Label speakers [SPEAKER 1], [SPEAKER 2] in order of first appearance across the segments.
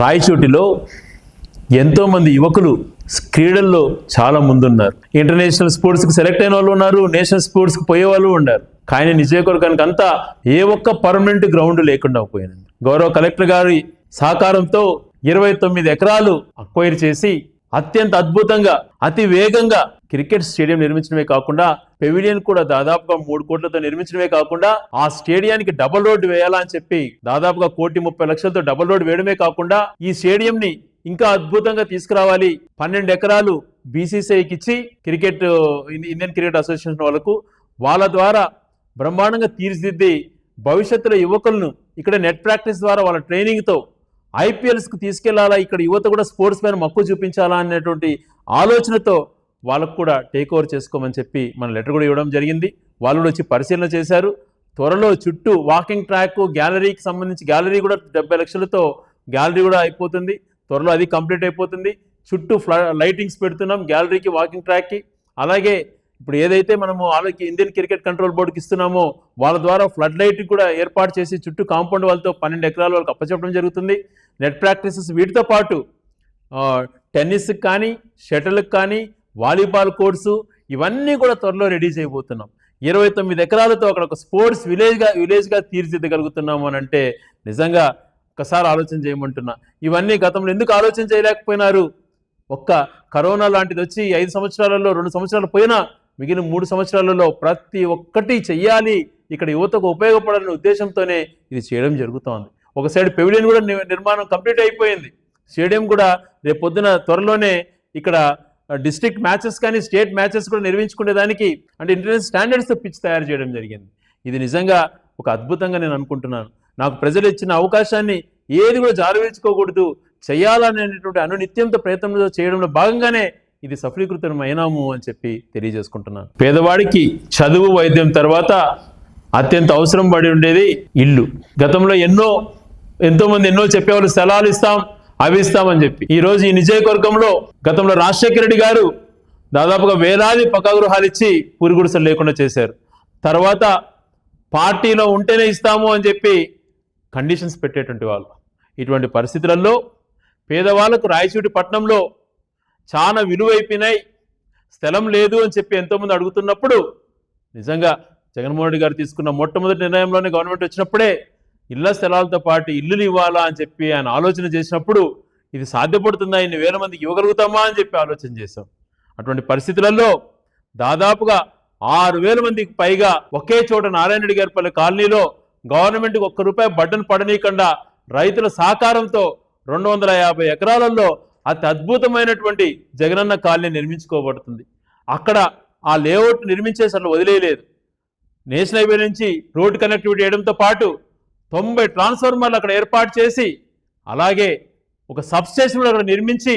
[SPEAKER 1] రాయచోటిలో ఎంతోమంది యువకులు క్రీడల్లో చాలా ముందున్నారు. ఇంటర్నేషనల్ స్పోర్ట్స్కి సెలెక్ట్ అయిన వాళ్ళు ఉన్నారు నేషనల్ స్పోర్ట్స్కి పోయే వాళ్ళు ఉన్నారు. కానీ నిజయకొరకానికి అంతా ఏ ఒక్క పర్మనెంట్ గ్రౌండ్ లేకుండా పోయింది. గౌరవ కలెక్టర్ గారి సహకారంతో ఇరవై తొమ్మిది ఎకరాలు అక్వైర్ చేసి అత్యంత అద్భుతంగా అతి వేగంగా క్రికెట్ స్టేడియం నిర్మించడమే కాకుండా పెవిలియన్ కూడా దాదాపుగా మూడు కోట్లతో నిర్మించడమే కాకుండా ఆ స్టేడియానికి డబుల్ రోడ్డు వేయాలని చెప్పి దాదాపుగా కోటి ముప్పై లక్షలతో డబుల్ రోడ్డు వేయడమే కాకుండా ఈ స్టేడియం ని ఇంకా అద్భుతంగా తీసుకురావాలి. పన్నెండు ఎకరాలు బీసీసీఐకి ఇచ్చి క్రికెట్ ఇండియన్ క్రికెట్ అసోసియేషన్ వాళ్ళకు వాళ్ళ ద్వారా బ్రహ్మాండంగా తీర్చిదిద్ది భవిష్యత్తులో యువకులను ఇక్కడ నెట్ ప్రాక్టీస్ ద్వారా వాళ్ళ ట్రైనింగ్తో ఐపీఎల్స్కి తీసుకెళ్ళాలా? ఇక్కడ యువత కూడా స్పోర్ట్స్ మ్యాన్ మక్కువ చూపించాలా అనేటువంటి ఆలోచనతో వాళ్ళకు కూడా టేక్ ఓవర్ చేసుకోమని చెప్పి మన లెటర్ కూడా ఇవ్వడం జరిగింది. వాళ్ళు కూడా వచ్చి పరిశీలన చేశారు. త్వరలో చుట్టూ వాకింగ్ ట్రాక్ గ్యాలరీకి సంబంధించి గ్యాలరీ కూడా డెబ్బై లక్షలతో గ్యాలరీ కూడా అయిపోతుంది. త్వరలో అది కంప్లీట్ అయిపోతుంది. చుట్టూ ఫ్ల లైటింగ్స్ పెడుతున్నాం గ్యాలరీకి వాకింగ్ ట్రాక్కి అలాగే ఇప్పుడు ఏదైతే మనము వాళ్ళకి ఇండియన్ క్రికెట్ కంట్రోల్ బోర్డుకి ఇస్తున్నామో వాళ్ళ ద్వారా ఫ్లడ్ లైట్ కూడా ఏర్పాటు చేసి చుట్టూ కాంపౌండ్ వాళ్ళతో పన్నెండు ఎకరాల వాళ్ళకి అప్పచెప్పడం జరుగుతుంది. నెట్ ప్రాక్టీసెస్ వీటితో పాటు టెన్నిస్కి కానీ షటిల్కి కానీ వాలీబాల్ కోర్సు ఇవన్నీ కూడా త్వరలో రెడీ చేయబోతున్నాం. ఇరవై తొమ్మిది ఎకరాలతో అక్కడ ఒక స్పోర్ట్స్ విలేజ్గా విలేజ్గా తీర్చిదిద్దగలుగుతున్నాము అని అంటే నిజంగా ఒకసారి ఆలోచన చేయమంటున్నా. ఇవన్నీ గతంలో ఎందుకు ఆలోచన చేయలేకపోయినారు? ఒక్క కరోనా లాంటిది వచ్చి ఐదు సంవత్సరాలలో రెండు సంవత్సరాలు పోయినా మిగిలిన మూడు సంవత్సరాలలో ప్రతి ఒక్కటి చెయ్యాలి. ఇక్కడ యువతకు ఉపయోగపడాలనే ఉద్దేశంతోనే ఇది చేయడం జరుగుతోంది. ఒక సైడ్ పెవిలియన్ కూడా నిర్మాణం కంప్లీట్ అయిపోయింది. స్టేడియం కూడా రేపు పొద్దున త్వరలోనే ఇక్కడ డిస్ట్రిక్ట్ మ్యాచెస్ కానీ స్టేట్ మ్యాచెస్ కూడా నిర్వహించుకునే దానికి అంటే ఇంటర్నేషనల్ స్టాండర్డ్స్తో పిచ్ తయారు చేయడం జరిగింది. ఇది నిజంగా ఒక అద్భుతంగా నేను అనుకుంటున్నాను. నాకు ప్రజలు ఇచ్చిన అవకాశాన్ని ఏది కూడా జారవేర్చుకోకూడదు చేయాలనేటువంటి అనునిత్యంతో ప్రయత్నంలో చేయడంలో భాగంగానే ఇది సఫలీకృతం అయినాము అని చెప్పి తెలియజేసుకుంటున్నాను. పేదవాడికి చదువు వైద్యం తర్వాత అత్యంత అవసరం పడి ఉండేది ఇల్లు. గతంలో ఎన్నో ఎంతోమంది ఎన్నో చెప్పేవాళ్ళు స్థలాలు ఇస్తాం అవి ఇస్తామని చెప్పి. ఈరోజు ఈ నిజయకవర్గంలో గతంలో రాజశేఖర రెడ్డి గారు దాదాపుగా వేలాది పక్కా గృహాలు ఇచ్చి పురుగుడుసలు లేకుండా చేశారు. తర్వాత పార్టీలో ఉంటేనే ఇస్తాము అని చెప్పి కండిషన్స్ పెట్టేటువంటి వాళ్ళు. ఇటువంటి పరిస్థితులలో పేదవాళ్ళకు రాయచూటి పట్టణంలో చాలా విలువైపోయినాయి. స్థలం లేదు అని చెప్పి ఎంతోమంది అడుగుతున్నప్పుడు నిజంగా జగన్మోహన్ రెడ్డి గారు తీసుకున్న మొట్టమొదటి నిర్ణయంలోనే గవర్నమెంట్ వచ్చినప్పుడే ఇళ్ళ స్థలాలతో పాటు ఇల్లులు ఇవ్వాలా అని చెప్పి ఆయన ఆలోచన చేసినప్పుడు ఇది సాధ్యపడుతుందా? ఇన్ని వేల మందికి ఇవ్వగలుగుతామా అని చెప్పి ఆలోచన చేశాం. అటువంటి పరిస్థితులలో దాదాపుగా ఆరు వేల మందికి పైగా ఒకే చోట నారాయణ రెడ్డి గారిపల్లి కాలనీలో గవర్నమెంట్కి ఒక్క రూపాయి బడ్డను పడనీయకుండా రైతుల సహకారంతో రెండు వందల యాభై ఎకరాలలో అతి అద్భుతమైనటువంటి జగనన్న కాలనీ నిర్మించుకోబడుతుంది. అక్కడ ఆ లేఅవుట్ నిర్మించేసి అసలు వదిలేయలేదు. నేషనల్ హైవే నుంచి రోడ్ కనెక్టివిటీ వేయడంతో పాటు తొంభై ట్రాన్స్ఫార్మర్లు అక్కడ ఏర్పాటు చేసి అలాగే ఒక సబ్స్టేషన్ కూడా అక్కడ నిర్మించి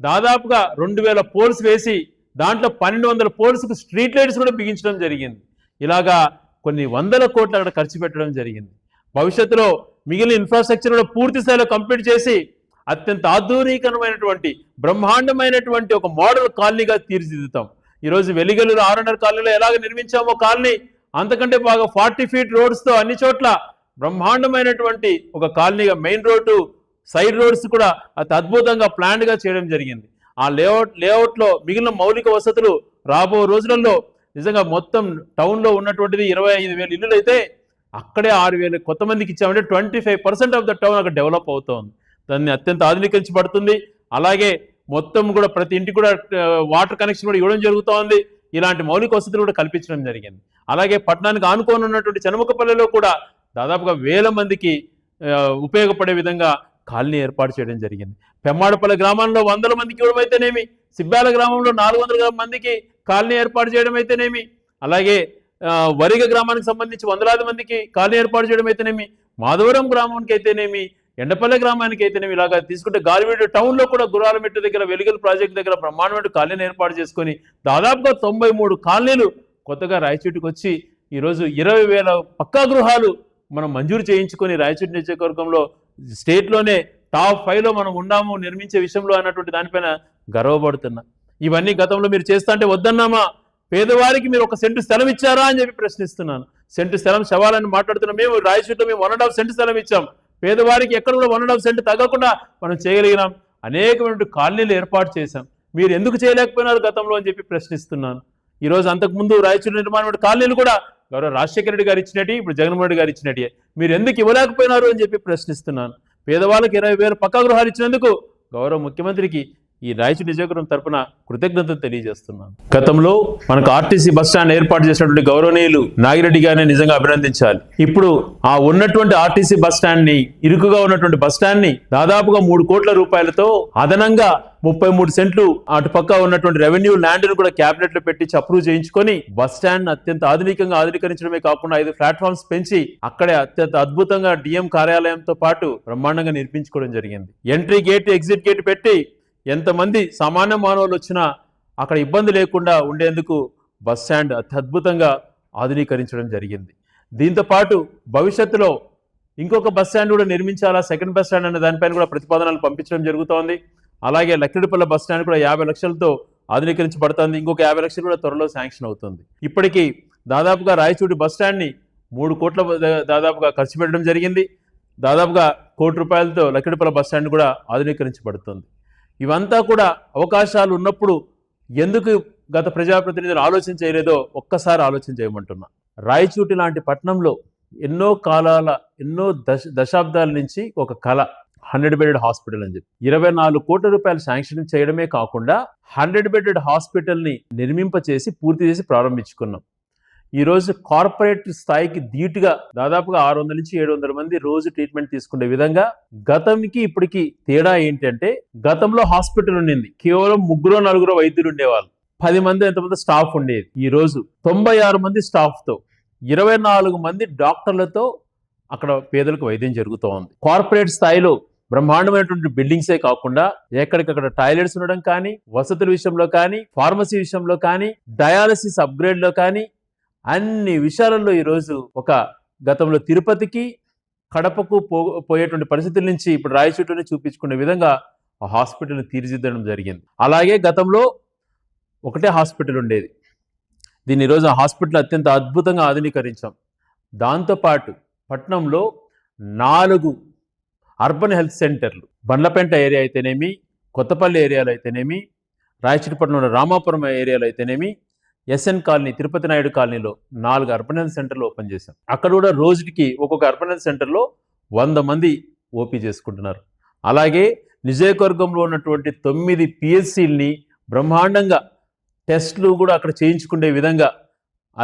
[SPEAKER 1] దాదాపుగా రెండు వేల పోల్స్ వేసి దాంట్లో పన్నెండు వందల పోల్స్కు స్ట్రీట్ లైట్స్ కూడా బిగించడం జరిగింది. ఇలాగా కొన్ని వందల కోట్లు అక్కడ ఖర్చు పెట్టడం జరిగింది. భవిష్యత్తులో మిగిలిన ఇన్ఫ్రాస్ట్రక్చర్ కూడా పూర్తి స్థాయిలో కంప్లీట్ చేసి అత్యంత ఆధునీకరమైనటువంటి బ్రహ్మాండమైనటువంటి ఒక మోడల్ కాలనీగా తీర్చిదిద్దుతాం. ఈరోజు వెలిగలూరు ఆరున్నర కాలనీలో ఎలాగ నిర్మించామో కాలనీ అంతకంటే బాగా ఫార్టీ ఫీట్ రోడ్స్తో అన్ని చోట్ల బ్రహ్మాండమైనటువంటి ఒక కాలనీగా మెయిన్ రోడ్డు సైడ్ రోడ్స్ కూడా అతి అద్భుతంగా ప్లాన్డ్గా చేయడం జరిగింది. ఆ లేఅవుట్ లేఅవుట్లో మిగిలిన మౌలిక వసతులు రాబో రోజులలో నిజంగా మొత్తం టౌన్లో ఉన్నటువంటిది ఇరవై ఐదు వేల ఇల్లులు అయితే అక్కడే ఆరు వేలు కొంతమందికి ఇచ్చామంటే twenty five percent of the town అక్కడ డెవలప్ అవుతోంది. దాన్ని అత్యంత ఆధునీకరించబడుతుంది. అలాగే మొత్తం కూడా ప్రతి ఇంటికి కూడా వాటర్ కనెక్షన్ కూడా ఇవ్వడం జరుగుతోంది ఇలాంటి మౌలిక వసతులు కూడా కల్పించడం జరిగింది. అలాగే పట్టణానికి ఆనుకొని ఉన్నటువంటి చెనముకపల్లిలో కూడా దాదాపుగా వేల మందికి ఉపయోగపడే విధంగా కాలనీ ఏర్పాటు చేయడం జరిగింది. పెమ్మాడపల్లి గ్రామంలో వందల మందికి ఇవ్వడం అయితేనేమి? సిబ్బాల గ్రామంలో నాలుగు వందల మందికి కాలనీ ఏర్పాటు చేయడం అయితేనేమి? అలాగే వరిగ గ్రామానికి సంబంధించి వందలాది మందికి కాలనీ ఏర్పాటు చేయడం అయితేనేమి? మాధవరం గ్రామానికి అయితేనేమి? ఎండపల్లె గ్రామానికి అయితే ఇలాగా తీసుకుంటే గాలివీడు టౌన్లో కూడా గురాలమెట్టు దగ్గర వెలుగుల ప్రాజెక్ట్ దగ్గర బ్రహ్మాండమైన కాలనీని ఏర్పాటు చేసుకొని దాదాపుగా తొంభై మూడు కాలనీలు కొత్తగా రాయచూటికి వచ్చి ఈరోజు ఇరవై వేల పక్కా గృహాలు మనం మంజూరు చేయించుకొని రాయచూటి నియోజకవర్గంలో స్టేట్లోనే టాప్ ఫైవ్లో మనం ఉన్నాము నిర్మించే విషయంలో అన్నటువంటి దానిపైన గర్వపడుతున్నా. ఇవన్నీ గతంలో మీరు చేస్తా అంటే వద్దన్నామా? పేదవారికి మీరు ఒక సెంటు స్థలం ఇచ్చారా అని చెప్పి ప్రశ్నిస్తున్నాను. సెంటు స్థలం శవాలని మాట్లాడుతున్నా మేము రాయచూట్లో మేము వన్ అండ్ హాఫ్ సెంటు స్థలం ఇచ్చాం. పేదవారికి ఎక్కడ కూడా వన్ అండ్ హాఫ్ సెంట్ తగ్గకుండా మనం చేయగలిగినాం. అనేకమైనటువంటి కాలనీలు ఏర్పాటు చేశాం. మీరు ఎందుకు చేయలేకపోయినారు గతంలో అని చెప్పి ప్రశ్నిస్తున్నాను. ఈరోజు అంతకుముందు రాయచూరు నిర్మాణమైన కాలనీలు కూడా గౌరవ రాజశేఖర రెడ్డి గారు ఇచ్చినట్టు ఇప్పుడు జగన్మోహన్ రెడ్డి గారు ఇచ్చినట్టే మీరు ఎందుకు ఇవ్వలేకపోయినారు అని చెప్పి ప్రశ్నిస్తున్నాను. పేదవాళ్ళకి ఇరవై వేలు పక్కా గృహాలు ఇచ్చినందుకు గౌరవ ముఖ్యమంత్రికి ఈ రాయచూరు నియోజకవర్గం తరపున కృతజ్ఞతలు తెలియజేస్తున్నాను. గతంలో మనకు ఆర్టీసీ బస్ స్టాండ్ ఏర్పాటు చేసినటువంటి గౌరవనీయులు నాగిరెడ్డి గారిని నిజంగా అభినందించాలి. ఇప్పుడు ఆ ఉన్నటువంటి ఆర్టీసీ బస్ స్టాండ్ని ఇరుకుగా ఉన్నటువంటి బస్ స్టాండ్ని దాదాపుగా మూడు కోట్ల రూపాయలతో అదనంగా ముప్పై మూడు సెంట్లు అటుపక్క ఉన్నటువంటి రెవెన్యూ ల్యాండ్ను కూడా క్యాబినెట్లో పెట్టి అప్రూవ్ చేయించుకొని బస్ స్టాండ్ అత్యంత ఆధునికంగా ఆధునీకరించడమే కాకుండా ఐదు ప్లాట్ఫామ్స్ పెంచి అక్కడే అత్యంత అద్భుతంగా డిఎం కార్యాలయంతో పాటు బ్రహ్మాండంగా నిర్మించుకోవడం జరిగింది. ఎంట్రీ గేట్ ఎగ్జిట్ గేట్ పెట్టి ఎంతమంది సామాన్య మానవులు వచ్చినా అక్కడ ఇబ్బంది లేకుండా ఉండేందుకు బస్ స్టాండ్ అత్యద్భుతంగా ఆధునీకరించడం జరిగింది. దీంతో పాటు భవిష్యత్తులో ఇంకొక బస్ స్టాండ్ కూడా నిర్మించాలా సెకండ్ బస్ స్టాండ్ అనే దానిపైన కూడా ప్రతిపాదనలు పంపించడం జరుగుతోంది. అలాగే లక్కిడిపల్ల బస్ స్టాండ్ కూడా యాభై లక్షలతో ఆధునీకరించబడుతుంది. ఇంకొక యాభై లక్షలు కూడా త్వరలో శాంక్షన్ అవుతుంది. ఇప్పటికీ దాదాపుగా రాయచూటి బస్ స్టాండ్ని మూడు కోట్ల దాదాపుగా ఖర్చు పెట్టడం జరిగింది. దాదాపుగా కోటి రూపాయలతో లక్కిడిపల్ల బస్ స్టాండ్ కూడా ఆధునీకరించబడుతుంది. ఇవంతా కూడా అవకాశాలు ఉన్నప్పుడు ఎందుకు గత ప్రజాప్రతినిధులు ఆలోచన చేయలేదో ఒక్కసారి ఆలోచన చేయమంటున్నా. రాయచూటి లాంటి పట్టణంలో ఎన్నో కాలాల ఎన్నో దశ దశాబ్దాల నుంచి ఒక కళ హండ్రెడ్ బెడెడ్ హాస్పిటల్ అని చెప్పి. ఇరవై నాలుగు కోట్ల రూపాయలు శాంక్షన్ చేయడమే కాకుండా హండ్రెడ్ బెడెడ్ హాస్పిటల్ని నిర్మింపచేసి పూర్తి చేసి ప్రారంభించుకున్నాం. ఈ రోజు కార్పొరేట్ స్థాయికి ధీటుగా దాదాపుగా ఆరు వందల నుంచి ఏడు వందల మంది రోజు ట్రీట్మెంట్ తీసుకునే విధంగా గతంకి ఇప్పటికి తేడా ఏంటంటే గతంలో హాస్పిటల్ ఉండింది. కేవలం ముగ్గురు నలుగురు వైద్యులు ఉండేవాళ్ళు. పది మంది ఎంతమంది స్టాఫ్ ఉండేది. ఈ రోజు తొంభై ఆరు మంది స్టాఫ్తో ఇరవై నాలుగు మంది డాక్టర్లతో అక్కడ పేదలకు వైద్యం జరుగుతూ ఉంది. కార్పొరేట్ స్థాయిలో బ్రహ్మాండమైనటువంటి బిల్డింగ్సే కాకుండా ఎక్కడికక్కడ టాయిలెట్స్ ఉండడం కానీ వసతుల విషయంలో కానీ ఫార్మసీ విషయంలో కానీ డయాలసిస్ అప్గ్రేడ్లో కానీ అన్ని విషయాలలో ఈరోజు ఒక గతంలో తిరుపతికి కడపకు పో పోయేటువంటి పరిస్థితుల నుంచి ఇప్పుడు రాయచూటుని చూపించుకునే విధంగా ఆ హాస్పిటల్ని తీర్చిదిద్దడం జరిగింది. అలాగే గతంలో ఒకటే హాస్పిటల్ ఉండేది. దీన్ని ఈరోజు ఆ హాస్పిటల్ అత్యంత అద్భుతంగా ఆధునీకరించాం. దాంతోపాటు పట్నంలో నాలుగు అర్బన్ హెల్త్ సెంటర్లు బండ్లపెంట ఏరియా అయితేనేమి కొత్తపల్లి ఏరియాలో అయితేనేమి రాయచూటిపట్నంలో రామాపురం ఏరియాలో అయితేనేమి ఎస్ఎన్ కాలనీ తిరుపతి నాయుడు కాలనీలో నాలుగు అర్బన్ హెల్త్ సెంటర్లు ఓపెన్ చేశాం. అక్కడ కూడా రోజుకి ఒక్కొక్క అర్బన్ హెల్త్ సెంటర్లో వంద మంది ఓపీ చేసుకుంటున్నారు. అలాగే నిజయకవర్గంలో ఉన్నటువంటి తొమ్మిది పిఎస్సీల్ని బ్రహ్మాండంగా టెస్ట్లు కూడా అక్కడ చేయించుకునే విధంగా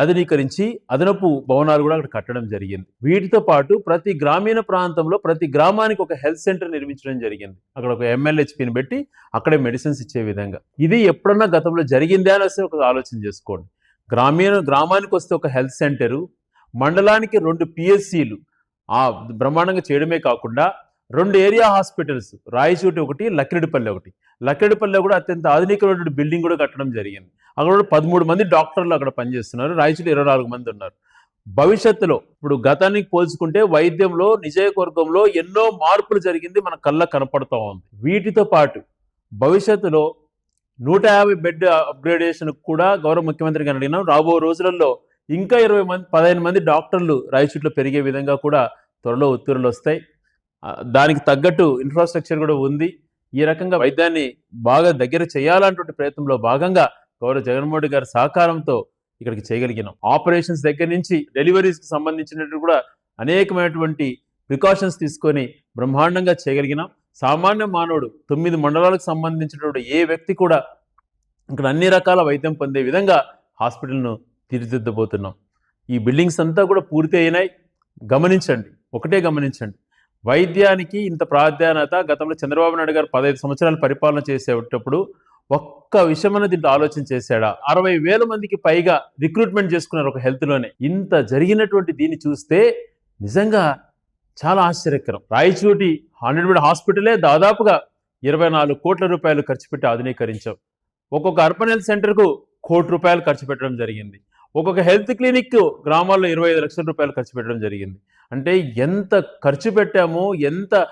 [SPEAKER 1] ఆధునీకరించి అదనపు భవనాలు కూడా అక్కడ కట్టడం జరిగింది. వీటితో పాటు ప్రతి గ్రామీణ ప్రాంతంలో ప్రతి గ్రామానికి ఒక హెల్త్ సెంటర్ నిర్మించడం జరిగింది. అక్కడ ఒక ఎంఎల్హెచ్పిని పెట్టి అక్కడే మెడిసిన్స్ ఇచ్చే విధంగా. ఇది ఎప్పుడన్నా గతంలో జరిగిందే అనేసి ఒక ఆలోచన చేసుకోండి. గ్రామీణ గ్రామానికి వస్తే ఒక హెల్త్ సెంటరు మండలానికి రెండు పిఎస్సీలు ఆ బ్రహ్మాండంగా చేయడమే కాకుండా రెండు ఏరియా హాస్పిటల్స్ రాయచోటి ఒకటి లక్కిరెడ్డిపల్లి ఒకటి. లక్కిరెడ్డిపల్లి కూడా అత్యంత ఆధునికమైనటువంటి బిల్డింగ్ కూడా కట్టడం జరిగింది. అక్కడ కూడా పదమూడు మంది డాక్టర్లు అక్కడ పనిచేస్తున్నారు. రాయచోటి ఇరవై నాలుగు మంది ఉన్నారు. భవిష్యత్తులో ఇప్పుడు గతానికి పోల్చుకుంటే వైద్యంలో నిజయకవర్గంలో ఎన్నో మార్పులు జరిగింది మన కళ్ళ కనపడుతూ ఉంది. వీటితో పాటు భవిష్యత్తులో నూట యాభై బెడ్ అప్గ్రేడేషన్ కూడా గౌరవ ముఖ్యమంత్రి గారిని అడిగినాం. రాబో రోజులలో ఇంకా ఇరవై మంది పదిహేను మంది డాక్టర్లు రాయచూట్లో పెరిగే విధంగా కూడా త్వరలో ఉత్తర్వులు వస్తాయి. దానికి తగ్గట్టు ఇన్ఫ్రాస్ట్రక్చర్ కూడా ఉంది. ఈ రకంగా వైద్యాన్ని బాగా దగ్గర చేయాలన్నటువంటి ప్రయత్నంలో భాగంగా గౌరవ జగన్మోహన్ గారి సహకారంతో ఇక్కడికి చేయగలిగినాం. ఆపరేషన్స్ దగ్గర నుంచి డెలివరీస్కి సంబంధించినట్టు కూడా అనేకమైనటువంటి ప్రికాషన్స్ తీసుకొని బ్రహ్మాండంగా చేయగలిగినాం. సామాన్య మానవుడు తొమ్మిది మండలాలకు సంబంధించినటువంటి ఏ వ్యక్తి కూడా ఇక్కడ అన్ని రకాల వైద్యం పొందే విధంగా హాస్పిటల్ను తీర్చిదిద్దబోతున్నాం. ఈ బిల్డింగ్స్ అంతా కూడా పూర్తి అయినాయి. గమనించండి. ఒకటే గమనించండి. వైద్యానికి ఇంత ప్రాధాన్యత గతంలో చంద్రబాబు నాయుడు గారు పదహైదు సంవత్సరాలు పరిపాలన చేసేటప్పుడు ఒక్క విషయమైన దీంట్లో ఆలోచన చేశాడా? అరవై వేల మందికి పైగా రిక్రూట్మెంట్ చేసుకున్నారు ఒక హెల్త్లోనే ఇంత జరిగినటువంటి దీన్ని చూస్తే నిజంగా చాలా ఆశ్చర్యకరం. రాయచూటి హండ్రెడ్ బెడ్ హాస్పిటలే దాదాపుగా ఇరవై నాలుగు కోట్ల రూపాయలు ఖర్చు పెట్టి ఆధునీకరించాం. ఒక్కొక్క అర్బన్ హెల్త్ సెంటర్కు కోటి రూపాయలు ఖర్చు పెట్టడం జరిగింది. ఒక్కొక్క హెల్త్ క్లినిక్ గ్రామాల్లో ఇరవై ఐదు లక్షల రూపాయలు ఖర్చు పెట్టడం జరిగింది. అంటే ఎంత ఖర్చు పెట్టామో ఎంత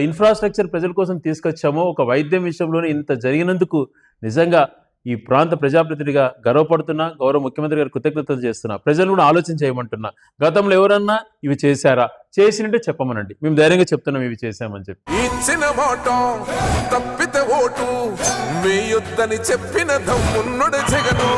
[SPEAKER 1] ఇన్ఫ్రాస్ట్రక్చర్ ప్రజల కోసం తీసుకొచ్చామో ఒక వైద్యం విషయంలోనే ఇంత జరిగినందుకు నిజంగా ఈ ప్రాంత ప్రజాప్రతినిధిగా గర్వపడుతున్నా గౌరవ ముఖ్యమంత్రి గారు కృతజ్ఞతలు చేస్తున్నా. ప్రజలు కూడా ఆలోచన చేయమంటున్నా. గతంలో ఎవరన్నా ఇవి చేశారా? చేసినట్టే చెప్పమనండి. మేము ధైర్యంగా చెప్తున్నాం ఇవి చేశామని చెప్పి.
[SPEAKER 2] ఇచ్చిన మాట తప్పితే ఓటు మీ యుద్ధని చెప్పిన దమ్మున్నడు జగను.